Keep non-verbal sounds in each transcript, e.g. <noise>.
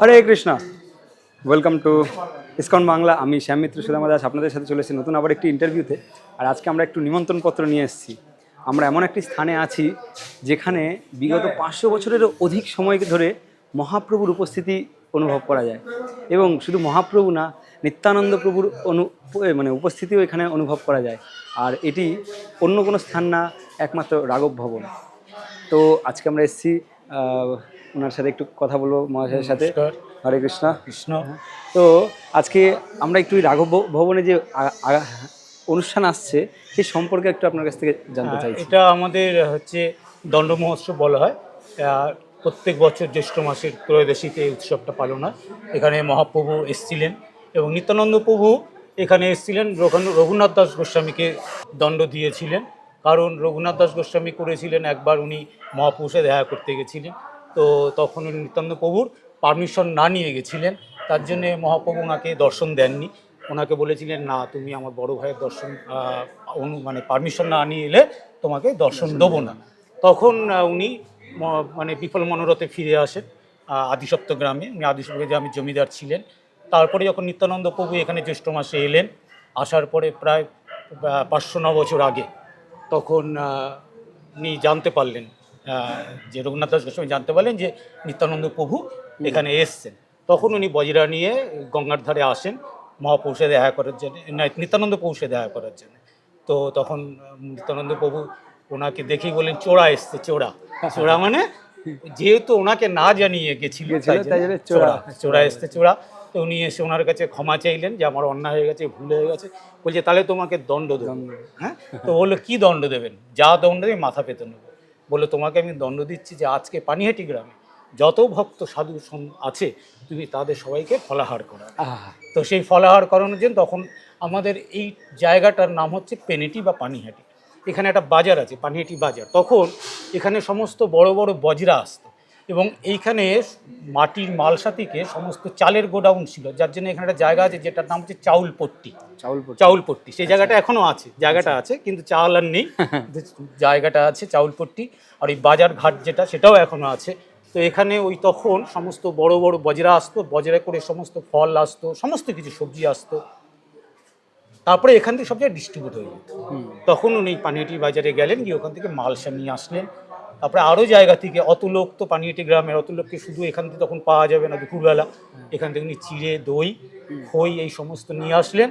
Hare Krishna. Welcome to ISKCON Bangla. আমি শ্যাম মিত্র সুদামা দাস, আপনাদের সাথে চলে এসেছি নতুন আবার একটি ইন্টারভিউতে আর আজকে আমরা একটু নিমন্ত্রণ পত্র নিয়ে এসেছি। আমরা এমন একটি স্থানে আছি যেখানে বিগত পাঁচশো বছরেরও অধিক সময় ধরে মহাপ্রভুর উপস্থিতি অনুভব করা যায়। এবং শুধু মহাপ্রভু না, নিত্যানন্দ প্রভুর অনু মানে উপস্থিতিও এখানে অনুভব করা যায়। আর এটি অন্য কোনো স্থান না, একমাত্র রাঘব ভবন। তো আজকে আমরা এসেছি ওনার সাথে একটু কথা বলব মহাশয়ের সাথে। হরে কৃষ্ণ। কৃষ্ণ। তো আজকে আমরা একটু রাঘব ভবনে যে অনুষ্ঠান আসছে সে সম্পর্কে একটু আপনার কাছ থেকে জানতে চাই এটা আমাদের হচ্ছে দণ্ড মহোৎসব বলা হয়। প্রত্যেক বছর জ্যৈষ্ঠ মাসের ত্রয়োদশীতে এই উৎসবটা পালন হয়। এখানে মহাপ্রভু এসেছিলেন এবং নিত্যানন্দ প্রভু এখানে এসেছিলেন। রঘুনাথ দাস গোস্বামীকে দণ্ড দিয়েছিলেন। কারণ রঘুনাথ দাস গোস্বামী করেছিলেন একবার উনি মহাপুরুষে দেখা করতে গেছিলেন। তো তখন উনি নিত্যানন্দ প্রভুর পারমিশন না নিয়ে গেছিলেন। তার জন্যে মহাপ্রভু ওনাকে দর্শন দেননি। ওনাকে বলেছিলেন না তুমি আমার বড় ভাইয়ের দর্শন অনু মানে পারমিশন না নিয়ে এলে তোমাকে দর্শন দেবো না। তখন উনি মানে বিফল মনোরথে ফিরে আসেন আদিসপ্ত গ্রামে। উনি আদিসপ্ত গ্রামে জমিদার ছিলেন। তারপরে যখন নিত্যানন্দ প্রভু এখানে জ্যৈষ্ঠ মাসে এলেন আসার পরে প্রায় পাঁচশো ন বছর আগে তখন উনি জানতে পারলেন যে রঘুনাথ দাস গোস্বামী জানতে পারলেন যে নিত্যানন্দ প্রভু এখানে এসছেন। তখন উনি বজরা নিয়ে গঙ্গার ধারে আসেন মহাপুরুষে দেখা করার জন্য নিত্যানন্দ পৌষে দেখা করার জন্য। তো তখন নিত্যানন্দ প্রভু ওনাকে দেখেই বললেন চোরা এসছে চোরা। চোরা মানে যেহেতু ওনাকে না জানিয়ে গেছিল। চোরা। চোরা এসছে চোরা। তো উনি এসে ওনার কাছে ক্ষমা চাইলেন যে আমার অন্যায় হয়ে গেছে ভুল হয়ে গেছে। বলছে তাহলে তোমাকে দণ্ড দেবেন হ্যাঁ? তো বলল কি দণ্ড দেবেন? যা দণ্ড দেবে মাথা পেতে নেব। বলে তোমাকে আমি দণ্ড দিচ্ছি যে আজকে পানিহাটি গ্রামে যত ভক্ত সাধু আছে তুমি তাদের সবাইকে ফলাহার করা। তো সেই ফলাহার করানোর জন্য তখন আমাদের এই জায়গাটার নাম হচ্ছে পেনেটি বা পানিহাটি। এখানে একটা বাজার আছে পানিহাটি বাজার। তখন এখানে সমস্ত বড় বড় বজরা আসতো। এবং এইখানে মাটির মালসা থেকে সমস্ত চালের গোডাউন ছিল যার জন্য এখানে একটা জায়গা আছে যেটার নাম হচ্ছে চাউলপট্টি। চাউলপট্টি। সেই জায়গাটা এখনও আছে জায়গাটা আছে কিন্তু চাল আর নেই। <laughs> জায়গাটা আছে চাউলপট্টি আর এই বাজার ঘাট যেটা সেটাও এখনও আছে। তো এখানে ওই তখন সমস্ত বড় বড় বজরা আসতো বজরা করে সমস্ত ফল আসতো সমস্ত কিছু সবজি আসতো। তারপরে এখান থেকে সব জায়গায় ডিস্ট্রিবিউট হয়ে যেত। তখন উনি পানিহাটি বাজারে গেলেন গিয়ে ওখান থেকে মালসা নিয়ে আসলেন। তারপরে আরও জায়গা থেকে অত লোক তো পানিহাটি গ্রামের অত লোককে শুধু এখান থেকে তখন পাওয়া যাবে না দুপুরবেলা। এখান থেকে উনি চিড়ে দই খই এই সমস্ত নিয়ে আসলেন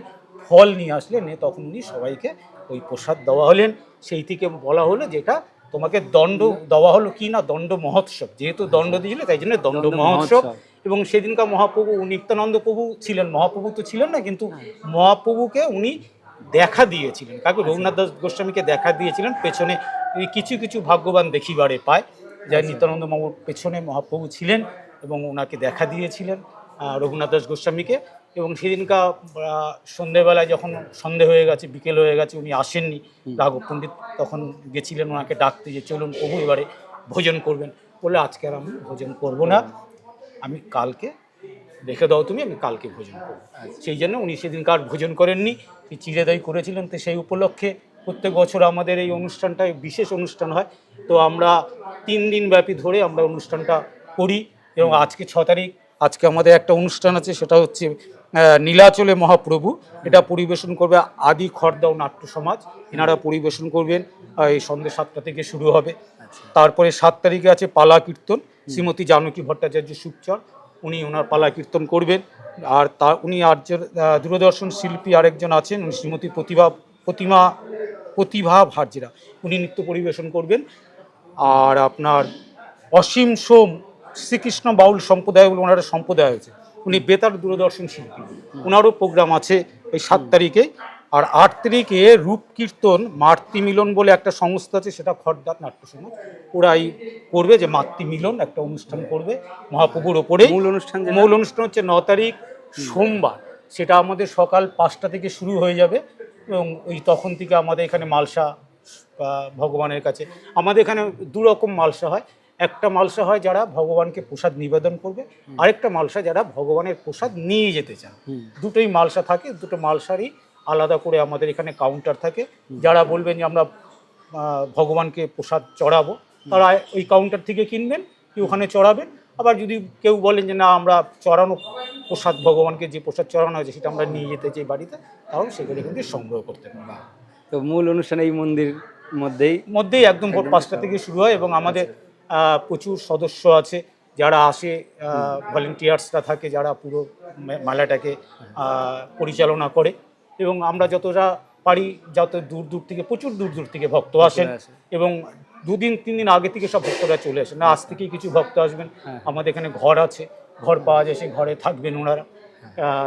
ফল নিয়ে আসলেন নিয়ে তখন উনি সবাইকে ওই প্রসাদ দেওয়া হলেন। সেই থেকে বলা হলো যেটা তোমাকে দণ্ড দেওয়া হলো কি না দণ্ড মহোৎসব। যেহেতু দণ্ড দিয়েছিল তাই জন্য দণ্ড মহোৎসব। এবং সেদিনকার মহাপ্রভু নিত্যানন্দ প্রভু ছিলেন মহাপ্রভু তো ছিলেন না কিন্তু মহাপ্রভুকে উনি দেখা দিয়েছিলেন। কাকু রঘুনাথ দাস গোস্বামীকে দেখা দিয়েছিলেন পেছনে কিছু কিছু ভাগ্যবান দেখিবারে পায় যা নিত্যানন্দ বাবুর পেছনে মহাপ্রভু ছিলেন এবং ওনাকে দেখা দিয়েছিলেন রঘুনাথ দাস গোস্বামীকে। এবং সেদিনকার আহ, সন্ধেবেলায় যখন সন্ধে হয়ে গেছে বিকেল হয়ে গেছে উনি আসেননি রাঘব পণ্ডিত তখন গেছিলেন ওনাকে ডাকতে যে চলুন প্রভু এবারে ভোজন করবেন। বলে আজকে আর আমি ভোজন করব না। আমি কালকে রেখে দাও তুমি আমি কালকে ভোজন করব। সেই জন্য উনি সেদিনকার ভোজন করেননি। সেই চিড়েদাই করেছিলেন তো সেই উপলক্ষে। প্রত্যেক বছর আমাদের এই অনুষ্ঠানটা বিশেষ অনুষ্ঠান হয়। তো আমরা তিন দিন ব্যাপী ধরে আমরা অনুষ্ঠানটা করি এবং আজকে ছ তারিখ আজকে আমাদের একটা অনুষ্ঠান আছে সেটা হচ্ছে নীলাচলে মহাপ্রভু। এটা পরিবেশন করবে আদি খড়দাও নাট্য সমাজ। এনারা পরিবেশন করবেন এই সন্ধ্যে সাতটা থেকে শুরু হবে। তারপরে সাত তারিখে আছে পালা কীর্তন। শ্রীমতী জানকী ভট্টাচার্য সুপচর উনি ওনার পালা কীর্তন করবেন। আর তা উনি আর্য দূরদর্শন শিল্পী আরেকজন আছেন উনি শ্রীমতী প্রতিভা প্রতিমা প্রতিভা ভার্জিরা। উনি নৃত্য পরিবেশন করবেন। আর আপনার অসীম সোম শ্রীকৃষ্ণ বাউল সম্প্রদায় বলে ওনার একটা সম্প্রদায় আছে উনি বেতার দূরদর্শন শিল্পী। ওনারও প্রোগ্রাম আছে এই সাত তারিখে। আর আট তারিখে রূপ কীর্তন মাতৃ মিলন বলে একটা সংস্থা আছে সেটা খড়দার নাট্য সমাজ ওরাই করবে যে মাতৃ মিলন একটা অনুষ্ঠান করবে মহাপ্রভুর ওপরেই। মূল অনুষ্ঠান? মূল অনুষ্ঠান হচ্ছে ন তারিখ সোমবার। সেটা আমাদের সকাল পাঁচটা থেকে শুরু হয়ে যাবে। এবং ওই তখন থেকে আমাদের এখানে মালসা বা ভগবানের কাছে। আমাদের এখানে দু রকম মালসা হয়। একটা মালসা হয় যারা ভগবানকে প্রসাদ নিবেদন করবে আরেকটা মালসা যারা ভগবানের প্রসাদ নিয়ে যেতে চান দুটোই মালসা থাকে দুটো মালসারই আলাদা করে আমাদের এখানে কাউন্টার থাকে। যারা বলবেন যে আমরা ভগবানকে প্রসাদ চড়াবো তারা ওই কাউন্টার থেকে কিনবেন কি ওখানে চড়াবেন আবার যদি কেউ বলেন যে না আমরা চড়ানো প্রসাদ ভগবানকে যে প্রসাদ চড়ানো হয়েছে সেটা আমরা নিয়ে যেতে চাই বাড়িতে তাও সেগুলো কিন্তু সংগ্রহ করতে পারব। তো মূল অনুষ্ঠান এই মন্দির মধ্যেই? মধ্যেই একদম ভোর পাঁচটা থেকে শুরু হয় এবং আমাদের প্রচুর সদস্য আছে যারা আসে ভলেন্টিয়ার্সরা থাকে যারা পুরো মেলাটাকে পরিচালনা করে এবং আমরা যতটা পারি যত দূর দূর থেকে প্রচুর দূর দূর থেকে ভক্ত আসেন। এবং দুদিন তিন দিন আগে থেকে সব ভক্তরা চলে আসেন না আজ থেকেই কিছু ভক্ত আসবেন। হ্যাঁ। আমাদের এখানে ঘর আছে। ঘর পাওয়া যায় সেই ঘরে থাকবেন ওনারা।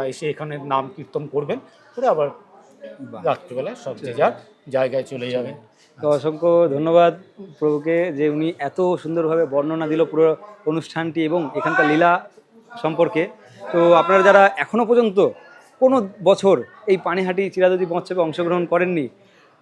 এসে এখানে নাম কীর্তন করবেন। করে আবার বাহ। রাত্রিবেলায় সব যে যার জায়গায় চলে যাবেন। তো অসংখ্য ধন্যবাদ প্রভুকে যে উনি এত সুন্দরভাবে বর্ণনা দিল পুরো অনুষ্ঠানটি এবং এখানকার লীলা সম্পর্কে। তো আপনারা যারা এখনও পর্যন্ত কোনো বছর এই পানিহাটি চিরাদতি মহোৎসবে অংশগ্রহণ করেননি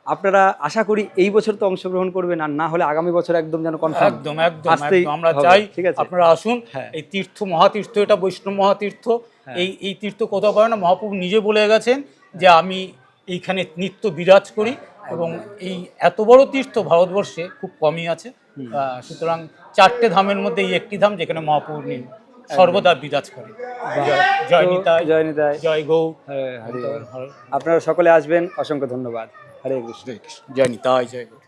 আপনারা আশা করি এই বছর তো অংশগ্রহণ করবেন আর না হলে আগামী বছর একদম যেন কনফার্ম একদম একদম আমরা চাই ঠিক আছে? আপনারা আসুন। হ্যাঁ। এই তীর্থ মহাতীর্থ এটা বৈষ্ণব মহাতীর্থ। এই এই তীর্থ কোথাও পারে না। মহাপ্রভু নিজে বলে গেছেন যে আমি এইখানে নিত্য বিরাজ করি এবং এই এত বড় তীর্থ ভারতবর্ষে খুব কমই আছে। সুতরাং চারটে ধামের মধ্যে এই একটি ধাম যেখানে মহাপ্রভু নি- সর্বদা বিরাজ করে। জয়- নিতাই। জয় নিতাই। জয় গৌ। আপনারা সকলে আসবেন। অসংখ্য ধন্যবাদ। হরে কৃষ্ণ জয় নিতাই জয় গৌ